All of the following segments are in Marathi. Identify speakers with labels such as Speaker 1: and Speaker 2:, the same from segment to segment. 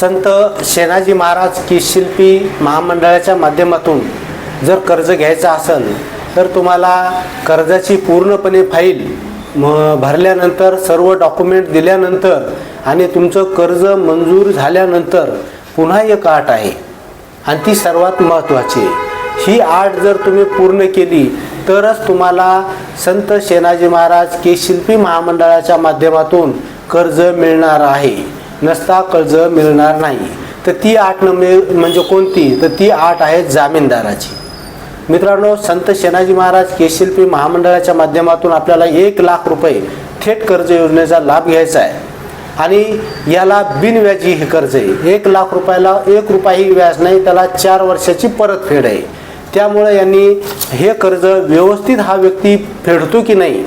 Speaker 1: संत शेनाजी महाराज की शिल्पी महामंडळाच्या माध्यमातून जर कर्ज घ्यायचं असेल तर तुम्हाला कर्जाची पूर्णपणे फाईल म भरल्यानंतर सर्व डॉक्युमेंट दिल्यानंतर आणि तुमचं कर्ज मंजूर झाल्यानंतर पुन्हा एक आट आहे. आणि ती सर्वात महत्त्वाची आहे. ही आठ जर तुम्ही पूर्ण केली तरच तुम्हाला संत शेनाजी महाराज के शिल्पी महामंडळाच्या माध्यमातून कर्ज मिळणार आहे. नसता कर्ज मिळणार नाही. तर ती आठ नंबर म्हणजे कोणती? तर ती आठ आहे जामीनदाराची. मित्रांनो संत शेनाजी महाराज केशिल्पी महामंडळाच्या माध्यमातून आपल्याला एक लाख रुपये थेट कर्ज योजनेचा लाभ घ्यायचा आहे. आणि याला बिनव्याजी हे कर्ज आहे. एक लाख रुपयाला एक रुपयाही व्याज नाही त्याला चार वर्षाची परतफेड आहे. त्यामुळे यांनी हे कर्ज व्यवस्थित हा व्यक्ती फेडतो की नाही?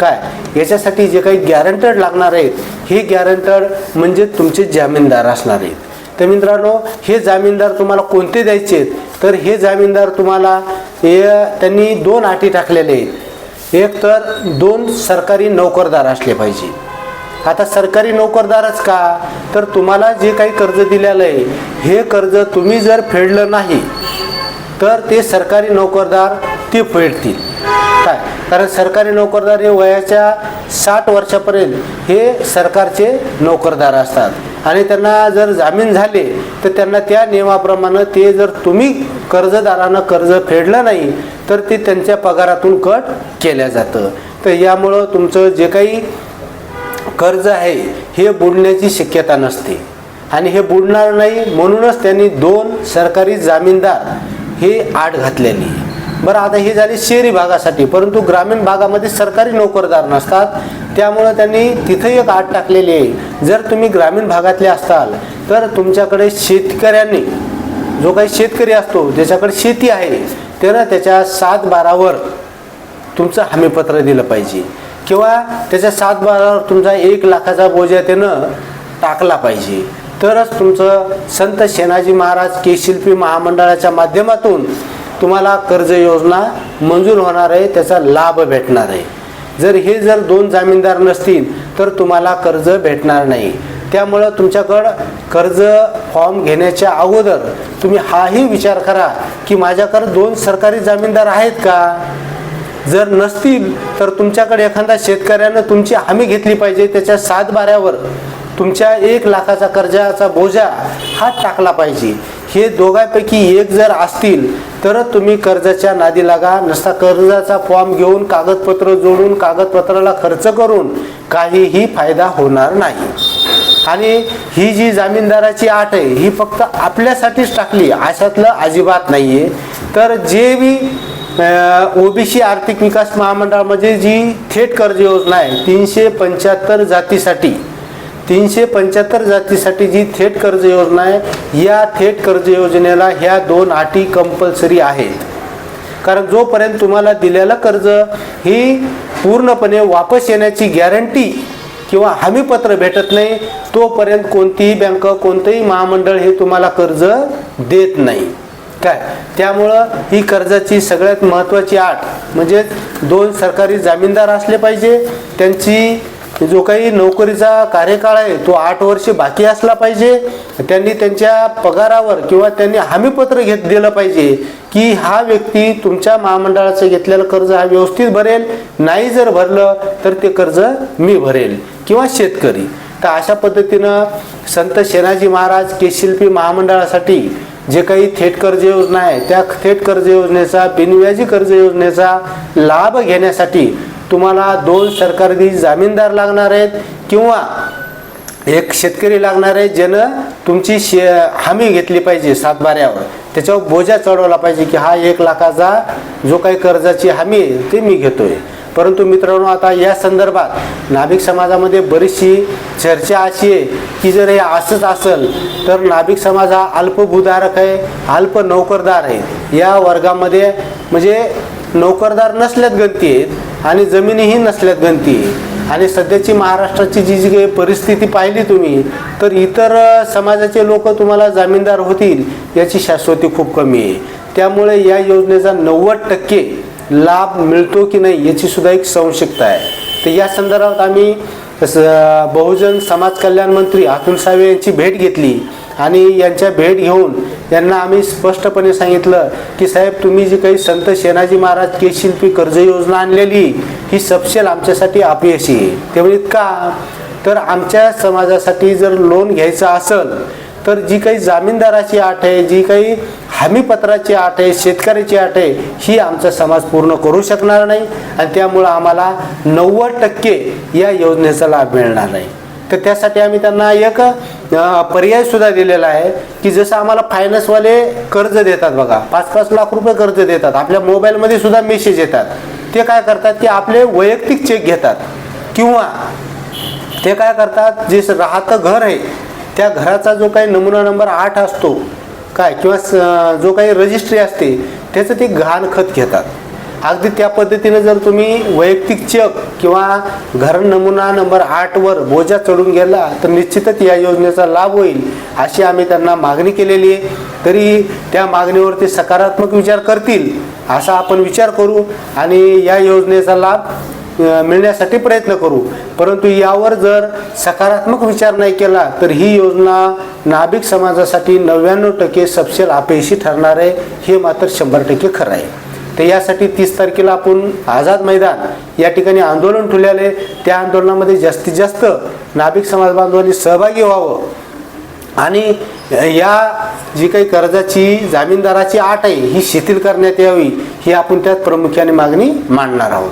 Speaker 1: काय? याच्यासाठी जे काही गॅरंटर लागणार आहेत हे गॅरंटर म्हणजे तुमचे जामीनदार असणार आहेत. तर मित्रांनो हे जामीनदार तुम्हाला कोणते द्यायचे आहेत? तर हे जामीनदार तुम्हाला हे त्यांनी दोन अटी टाकलेले आहेत. एक तर दोन सरकारी नोकरदार असले पाहिजे. आता सरकारी नोकरदारच का? तर तुम्हाला जे काही कर्ज दिलेलं आहे हे कर्ज तुम्ही जर फेडलं नाही तर ते सरकारी नोकरदार ते फेडतील. काय कारण सरकारी नोकरदार हे वयाच्या साठ वर्षापर्यंत हे सरकारचे नोकरदार असतात. आणि त्यांना जर जामीन झाले तर त्यांना त्या नियमाप्रमाणे ते जर तुम्ही कर्जदारानं कर्ज फेडलं नाही तर ते त्यांच्या पगारातून कट केल्या जातं. तर यामुळं तुमचं जे काही कर्ज आहे हे बुडण्याची शक्यता नसते. आणि हे बुडणार नाही म्हणूनच त्यांनी दोन सरकारी जामीनदार हे आड घातलेली. बरं आता हे झाली शहरी भागासाठी परंतु ग्रामीण भागामध्ये सरकारी नोकरदार नसतात. त्यामुळं त्यांनी तिथं एक आट टाकलेली आहे. जर तुम्ही ग्रामीण भागातले असाल तर तुमच्याकडे शेतकऱ्यांनी जो काही शेतकरी असतो ज्याच्याकडे शेती आहे त्यानं त्याच्या सात बारावर तुमचं हमीपत्र दिलं पाहिजे. किंवा त्याच्या सात बारावर तुमचा एक लाखाचा बोजा त्यानं टाकला पाहिजे. तरच तुमचं संत शेनाजी महाराज के शिल्पी महामंडळाच्या माध्यमातून तुम्हाला कर्ज योजना मंजूर होणार आहे त्याचा लाभ भेटणार आहे. जर हे जर दोन जामीनदार नसतील तर तुम्हाला कर्ज भेटणार नाही. त्यामुळं तुमच्याकडं कर्ज फॉर्म घेण्याच्या अगोदर तुम्ही हाही विचार करा की माझ्याकडं दोन सरकारी जामीनदार आहेत का? जर नसतील तर तुमच्याकडे एखादा शेतकऱ्यानं तुमची हमी घेतली पाहिजे त्याच्या सात बाऱ्यावर तुमच्या एक लाखाचा कर्जाचा बोजा हा टाकला पाहिजे. हे दोघांपैकी एक जर असतील तरच तुम्ही कर्जाच्या नादी लागा. नसता कर्जाचा फॉर्म घेऊन कागदपत्र जोडून कागदपत्राला खर्च करून काहीही फायदा होणार नाही. आणि ही जी जामीनदाराची आट आहे ही फक्त आपल्यासाठीच टाकली अशातलं अजिबात नाही आहे तर जे बी ओबीसी आर्थिक विकास महामंडळामध्ये जी थेट कर्ज योजना आहे तीनशे पंच्याहत्तर जातीसाठी तीनशे पंच्याहत्तर जातीसाठी जी थेट कर्ज योजना आहे या थेट कर्ज योजनेला ह्या दोन अटी कंपल्सरी आहेत. कारण जोपर्यंत तुम्हाला दिलेलं कर्ज ही पूर्णपणे वापस येण्याची गॅरंटी किंवा हमीपत्र भेटत नाही तोपर्यंत कोणतीही बँक कोणतंही महामंडळ हे तुम्हाला कर्ज देत नाही. काय? त्यामुळं ही कर्जाची सगळ्यात महत्त्वाची आठ म्हणजे दोन सरकारी जामीनदार असले पाहिजे त्यांची जो काही नोकरीचा कार्यकाळ आहे तो आठ वर्षे बाकी असला पाहिजे. त्यांनी त्यांच्या पगारावर किंवा त्यांनी हमीपत्र घेत दिलं पाहिजे की हा व्यक्ती तुमच्या महामंडळाचं घेतलेलं कर्ज हा व्यवस्थित भरेल. नाही जर भरलं तर ते कर्ज मी भरेल. किंवा शेतकरी. तर अशा पद्धतीनं संत शेनाजी महाराज केशिल्पी महामंडळासाठी जे काही थेट कर्ज योजना आहे त्या थेट कर्ज योजनेचा बिनव्याजी कर्ज योजनेचा लाभ घेण्यासाठी तुम्हाला दोन सरकारी जामीनदार लागणार आहेत किंवा एक शेतकरी लागणार आहे ज्यानं तुमची शे हमी घेतली पाहिजे सातबाऱ्यावर. त्याच्यावर बोजा चढवला पाहिजे की हा एक लाखाचा जो काही कर्जाची हमी आहे ते मी घेतोय. परंतु मित्रांनो आता या संदर्भात नाभिक समाजामध्ये बरीचशी चर्चा अशी आहे की जर हे असंच असेल तर नाभिक समाज हा अल्पभूधारक आहे अल्प नोकरदार आहे. या वर्गामध्ये म्हणजे नोकरदार नसल्यात गणती आहेत आणि जमिनीही नसल्यात गणती आणि सध्याची महाराष्ट्राची जी जी काही परिस्थिती पाहिली तुम्ही तर इतर समाजाचे लोक तुम्हाला जामीनदार होतील याची शाश्वती खूप कमी आहे. त्यामुळे या योजनेचा नव्वद टक्के लाभ मिळतो की नाही याची सुद्धा एक संशयता आहे. तर या संदर्भात आम्ही स- बहुजन समाज कल्याण मंत्री अतुल सावे यांची भेट घेतली आणि यांच्या भेट घेऊन यांना आम्ही स्पष्टपणे सांगितलं की साहेब तुम्ही जी काही संत शेनाजी महाराज के शिल्पी कर्ज योजना आणलेली ही सपशेल आमच्यासाठी अपयशी आहे. ते म्हणत का? तर आमच्या समाजासाठी जर लोन घ्यायचं असेल तर जी काही जामीनदाराची आठ आहे जी काही हमीपत्राची आठ आहे शेतकऱ्याची आठ आहे ही आमचा समाज पूर्ण करू शकणार नाही आणि त्यामुळं आम्हाला नव्वद टक्के या योजनेचा लाभ मिळणार नाही. तर त्यासाठी आम्ही त्यांना एक पर्याय सुद्धा दिलेला आहे की जसं आम्हाला फायनान्सवाले कर्ज देतात बघा पाच पाच लाख रुपये कर्ज देतात. आपल्या मोबाईलमध्ये सुद्धा मेसेज येतात. ते काय करतात की आपले वैयक्तिक चेक घेतात. किंवा ते काय करतात जे राहतं घर आहे त्या घराचा जो काही नमुना नंबर आठ असतो काय किंवा स- जो काही रजिस्ट्री असते त्याचं ते गहाणखत घेतात. अगदी त्या पद्धतीने जर तुम्ही वैयक्तिक चेक किंवा घर नमुना नंबर आठवर बोजा चढून गेला तर निश्चितच या योजनेचा लाभ होईल अशी आम्ही त्यांना मागणी केलेली आहे. तरी त्या मागणीवरती सकारात्मक विचार करतील असा आपण विचार करू आणि या योजनेचा लाभ मिळण्यासाठी प्रयत्न करू. परंतु यावर जर सकारात्मक विचार नाही केला तर ही योजना नाभिक समाजासाठी नव्याण्णव टक्के सपशेल अपयशी ठरणार आहे हे मात्र शंभर टक्के खरं आहे. तर यासाठी तीस तारखेला आपण आझाद मैदान या ठिकाणी आंदोलन ठेवलेलं आहे. त्या आंदोलनामध्ये जास्तीत जास्त नाभिक समाज बांधवांनी सहभागी व्हावं. आणि या जी काही कर्जाची जामीनदाराची आट आहे ही शिथिल करण्यात यावी ही आपण त्यात प्रामुख्याने मागणी मांडणार आहोत.